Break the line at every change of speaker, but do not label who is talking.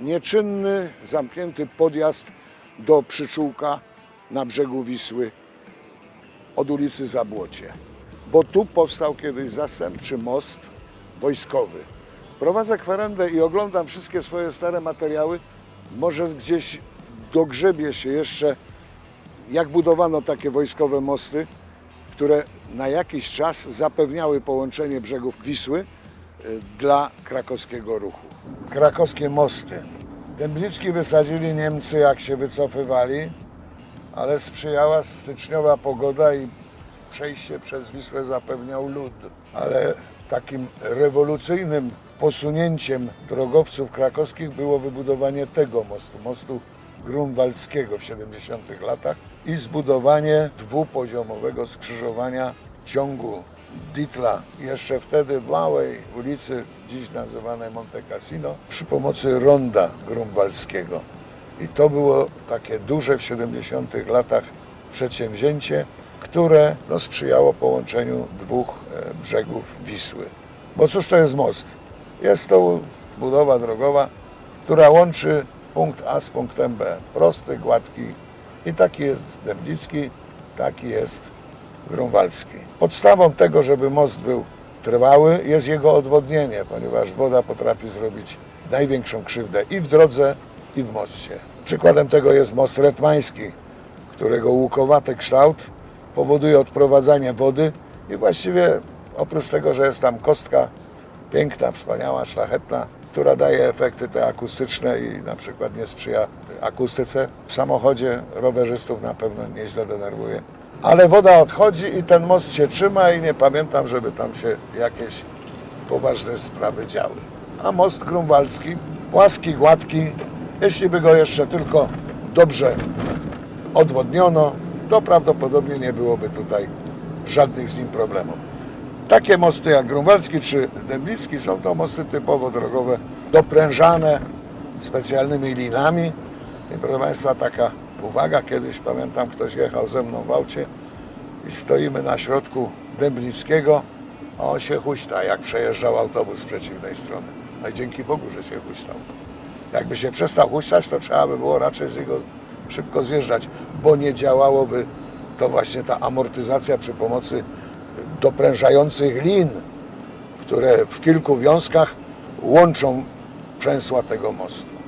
nieczynny, zamknięty podjazd do przyczółka na brzegu Wisły od ulicy Zabłocie. Bo tu powstał kiedyś zastępczy most wojskowy. Prowadzę kwerendę i oglądam wszystkie swoje stare materiały. Może gdzieś dogrzebie się jeszcze, jak budowano takie wojskowe mosty, które na jakiś czas zapewniały połączenie brzegów Wisły y, dla krakowskiego ruchu. Krakowskie mosty. Dębnicki wysadzili Niemcy, jak się wycofywali, ale sprzyjała styczniowa pogoda i przejście przez Wisłę zapewniał lód. Ale takim rewolucyjnym posunięciem drogowców krakowskich było wybudowanie tego mostu, mostu grunwaldzkiego w 70 latach i zbudowanie dwupoziomowego skrzyżowania ciągu Ditla, jeszcze wtedy małej ulicy, dziś nazywanej Monte Cassino, przy pomocy ronda grunwaldzkiego. I to było takie duże w 70 latach przedsięwzięcie, które no, sprzyjało połączeniu dwóch e, brzegów Wisły. Bo cóż to jest most? Jest to budowa drogowa, która łączy punkt A z punktem B. Prosty, gładki. I taki jest Dębnicki, taki jest Grunwaldzki. Podstawą tego, żeby most był trwały, jest jego odwodnienie, ponieważ woda potrafi zrobić największą krzywdę i w drodze, i w moście. Przykładem tego jest most retmański, którego łukowaty kształt powoduje odprowadzanie wody i właściwie oprócz tego, że jest tam kostka piękna, wspaniała, szlachetna, która daje efekty te akustyczne i na przykład nie sprzyja akustyce. W samochodzie rowerzystów na pewno nieźle denerwuje. Ale woda odchodzi i ten most się trzyma i nie pamiętam, żeby tam się jakieś poważne sprawy działy. A most grunwaldzki, płaski, gładki, jeśli by go jeszcze tylko dobrze odwodniono, to prawdopodobnie nie byłoby tutaj żadnych z nim problemów. Takie mosty jak Grunwaldzki czy Dęblicki są to mosty typowo drogowe, doprężane specjalnymi linami. I proszę Państwa, taka uwaga, kiedyś pamiętam, ktoś jechał ze mną w aucie i stoimy na środku Dębnickiego, a on się huśta, jak przejeżdżał autobus z przeciwnej strony. No i dzięki Bogu, że się huśtał. Jakby się przestał huśtać, to trzeba by było raczej z niego szybko zjeżdżać, bo nie działałoby to właśnie ta amortyzacja przy pomocy doprężających lin, które w kilku wiązkach łączą przęsła tego mostu.